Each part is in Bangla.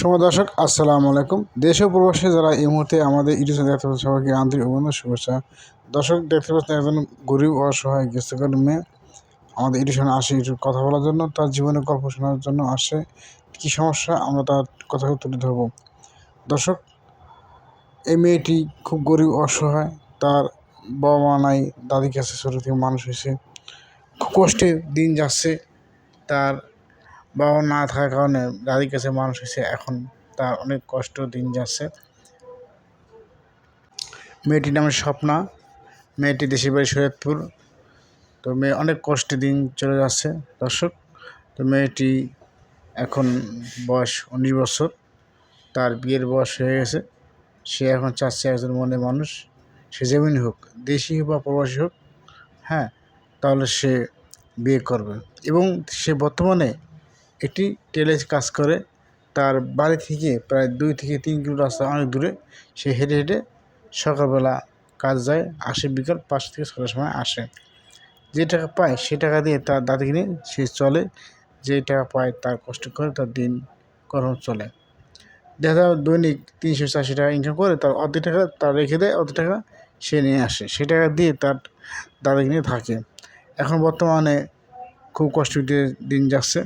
সময় দর্শক, আসসালামু আলাইকুম। দেশ ও প্রবাসে যারা এই মুহূর্তে আমাদের ইউটিউব চ্যানেল দেখতে পাচ্ছেন, সবাইকে আন্তরিক অভিনন্দন, শুভেচ্ছা। দর্শক, দেখতে পাচ্ছেন একজন গরিব, অসহায় গেস্তকার মেয়ে। আমাদের ইউটিউব আসে একটু কথা বলার জন্য, তার জীবনের গল্প শোনার জন্য আসে। কী সমস্যা? আমরা তার কথা তুলে ধরবো। দর্শক, এই মেয়েটি খুব গরিব, অসহায়। তার বাবা মা নাই, দাদির কাছে ছোটো থেকে মানুষ হয়েছে। খুব কষ্টে দিন যাচ্ছে। তার বাবা না থাকার কারণে দাদির কাছে মানুষ হয়েছে। এখন তার অনেক কষ্ট, দিন যাচ্ছে। মেয়েটির নামে স্বপ্না। মেয়েটি দেশের বাড়ি সৈয়দপুর। তো মেয়ে অনেক কষ্টে দিন চলে যাচ্ছে, দর্শক। তো মেয়েটি এখন বয়স উনিশ বছর। তার বিয়ের বয়স হয়ে গেছে। সে এখন চাচ্ছে একজন মনে মানুষ। সে যেমনই হোক, দেশি বা প্রবাসী হোক হ্যাঁ তাহলে সে বিয়ে করবে। এবং সে বর্তমানে একটি টেলে কাজ করে। তার বাড়ি থেকে প্রায় দুই থেকে তিন কিলো রাস্তা অনেক দূরে। সে হেঁটে হেঁটে সকালবেলা কাজ যায়, আসে বিকাল পাঁচ থেকে ছটার সময় আসে। যে টাকা পায় সে টাকা দিয়ে তার দাদিকে নিয়ে সে চলে। যে টাকা পায় তার কষ্ট করে তার দিন কর্ম চলে। দেখা যায় দৈনিক তিনশো চারশো টাকা ইনকাম করে, তার অর্ধেক টাকা তার রেখে দেয়, অর্ধেক টাকা সে নিয়ে আসে। সে টাকা দিয়ে তার দাদিকে নিয়ে থাকে। এখন বর্তমানে খুব কষ্ট দিয়ে দিন যাচ্ছে।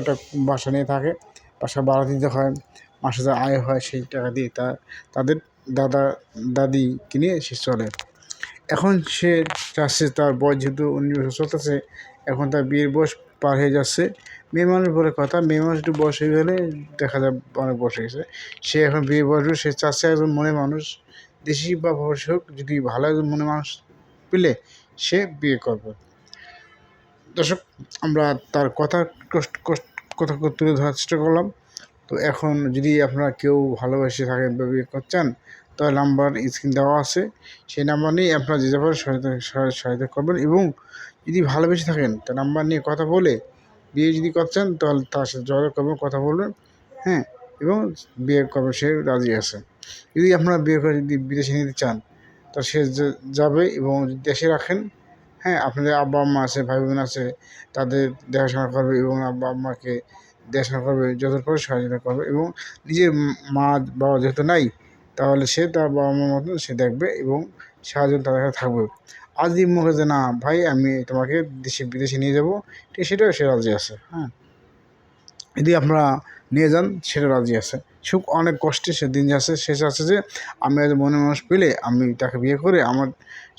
একটা বাসা নিয়ে থাকে। বাসা ভাড়া দিতে হয়, মাসে যা আয় হয় সেই টাকা দিয়ে তার তাদের দাদা, দাদি কিনে সে চলে। এখন সে চাচ্ছে তার বয়স যেহেতু উনিশ বছর চলতেছে, এখন তার বিয়ের বয়স পার হয়ে যাচ্ছে। মেয়ে মানুষ বলে কথা, মেয়ে মানুষ একটু বয়স হয়ে গেলে দেখা যায় অনেক বয়স হয়ে গেছে। সে এখন বিয়ে বয়স সে চাচ্ছে একজন মনে মানুষ, দেশি বা বয়স হোক, যদি ভালো একজন মনে মানুষ পেলে সে বিয়ে করবে। দর্শক, আমরা তার কথা কথা তুলে ধরার চেষ্টা করলাম। তো এখন যদি আপনারা কেউ ভালোবেসে থাকেন বা বিয়ে করছেন তার নাম্বার স্ক্রিন দেওয়া আছে। সেই নাম্বার নিয়ে আপনারা যে সহায়তা সহায়তা করবেন এবং যদি ভালোবেসে থাকেন, তার নাম্বার নিয়ে কথা বলে বিয়ে যদি করছেন তাহলে তার সাথে যোগাযোগ করবেন, কথা বলবেন হ্যাঁ এবং বিয়ে করবেন সে রাজি আছে। যদি আপনারা বিয়ে করে যদি বিদেশে নিতে চান তা সে যাবে এবং দেশে রাখেন। হ্যাঁ আপনাদের আব্বা আম্মা আছে ভাই বোন আছে, তাদের দেখাশোনা করবে এবং আব্বা আম্মাকে দেখাশোনা করবে যতটুকু সহযোগিতা করবে এবং নিজের মা বাবা যেহেতু নাই, তাহলে সে তার বাবা মার মতন সে দেখবে এবং সাহায্য তাদের কাছে থাকবে। আজ দিন মুখে যে না, ভাই, আমি তোমাকে দেশে বিদেশে নিয়ে যাব, ঠিক সেটাও সে রাজি আছে। হ্যাঁ। যদি আপনারা নিয়ে যান, সেটা রাজি আছে। সুখ অনেক কষ্টে সে দিন যাচ্ছে শেষ আছে যে আমি আজ মনে মানুষ পেলে আমি তাকে বিয়ে করে আমার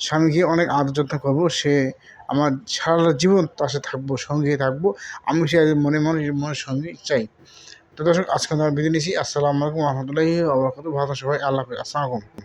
স্বামীকে অনেক আদর যত্ন করব, সে আমার সারা জীবন তার সাথে থাকব, সঙ্গে থাকব, আমি সে মনে মনে মনের সঙ্গে চাই। তো দর্শক, আজকে আমরা বিদায় নিয়েছি আসসালামু আলাইকুম রহমতুল্লাহি আবরকাত ভালো সবাই। আল্লাহ হাফিজ। আসসালামু আলাইকুম।